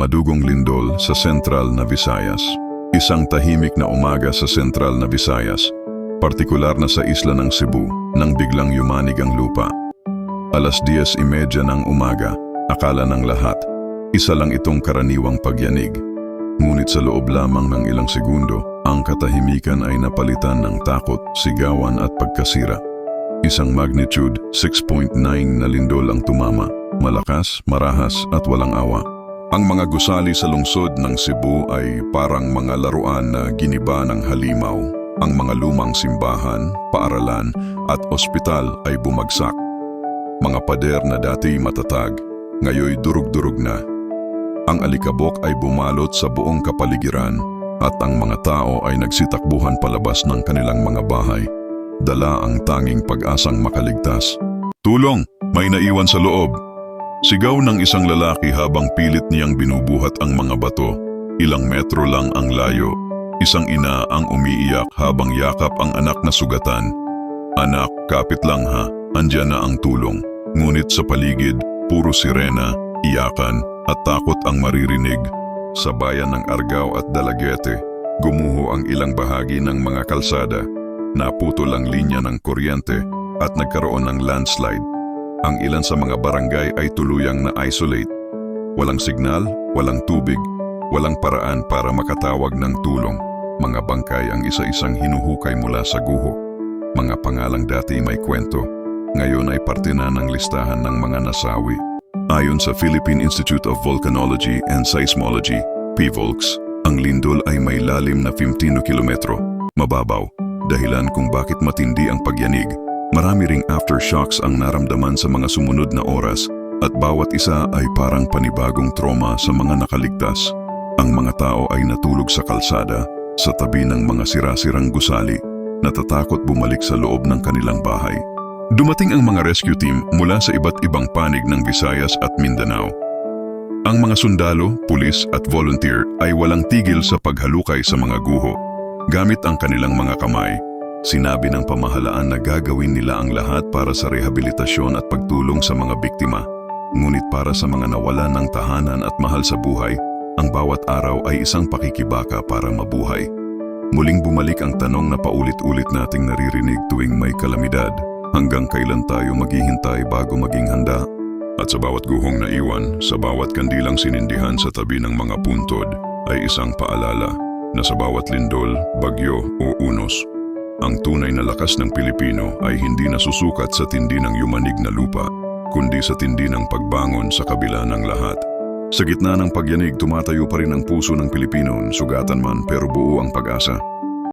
Madugong lindol sa sentral na Visayas. Isang tahimik na umaga sa sentral na Visayas, partikular na sa isla ng Cebu, nang biglang yumanig ang lupa. Alas 10.30 ng umaga, akala ng lahat, isa lang itong karaniwang pagyanig. Ngunit sa loob lamang ng ilang segundo, ang katahimikan ay napalitan ng takot, sigawan at pagkasira. Isang magnitude 6.9 na lindol ang tumama, malakas, marahas at walang awa. Ang mga gusali sa lungsod ng Cebu ay parang mga laruan na giniba ng halimaw. Ang mga lumang simbahan, paaralan at ospital ay bumagsak. Mga pader na dati matatag, ngayoy durug-durug na. Ang alikabok ay bumalot sa buong kapaligiran at ang mga tao ay nagsitakbuhan palabas ng kanilang mga bahay. Dala ang tanging pag-asang makaligtas. Tulong! May naiwan sa loob! Sigaw ng isang lalaki habang pilit niyang binubuhat ang mga bato. Ilang metro lang ang layo. Isang ina ang umiiyak habang yakap ang anak na sugatan. Anak, kapit lang ha, andyan na ang tulong. Ngunit sa paligid, puro sirena, iyakan at takot ang maririnig. Sa bayan ng Argao at Dalagete, gumuho ang ilang bahagi ng mga kalsada. Naputol ang linya ng kuryente at nagkaroon ng landslide. Ang ilan sa mga barangay ay tuluyang na-isolate. Walang signal, walang tubig, walang paraan para makatawag ng tulong. Mga bangkay ang isa-isang hinuhukay mula sa guho. Mga pangalang dati may kwento, ngayon ay parte na ng listahan ng mga nasawi. Ayon sa Philippine Institute of Volcanology and Seismology, PVOLCS, ang lindol ay may lalim na 15 kilometro, mababaw, dahilan kung bakit matindi ang pagyanig. Marami ring aftershocks ang naramdaman sa mga sumunod na oras at bawat isa ay parang panibagong trauma sa mga nakaligtas. Ang mga tao ay natulog sa kalsada, sa tabi ng mga sirasirang gusali, natatakot bumalik sa loob ng kanilang bahay. Dumating ang mga rescue team mula sa iba't ibang panig ng Visayas at Mindanao. Ang mga sundalo, pulis at volunteer ay walang tigil sa paghalukay sa mga guho. Gamit ang kanilang mga kamay, sinabi ng pamahalaan na gagawin nila ang lahat para sa rehabilitasyon at pagtulong sa mga biktima. Ngunit para sa mga nawalan ng tahanan at mahal sa buhay, ang bawat araw ay isang pakikibaka para mabuhay. Muling bumalik ang tanong na paulit-ulit nating naririnig tuwing may kalamidad. Hanggang kailan tayo maghihintay bago maging handa? At sa bawat guhong naiwan, sa bawat kandilang sinindihan sa tabi ng mga puntod, ay isang paalala na sa bawat lindol, bagyo o unos, ang tunay na lakas ng Pilipino ay hindi nasusukat sa tindi ng yumanig na lupa, kundi sa tindi ng pagbangon sa kabila ng lahat. Sa gitna ng pagyanig, tumatayo pa rin ang puso ng Pilipino, sugatan man pero buo ang pag-asa.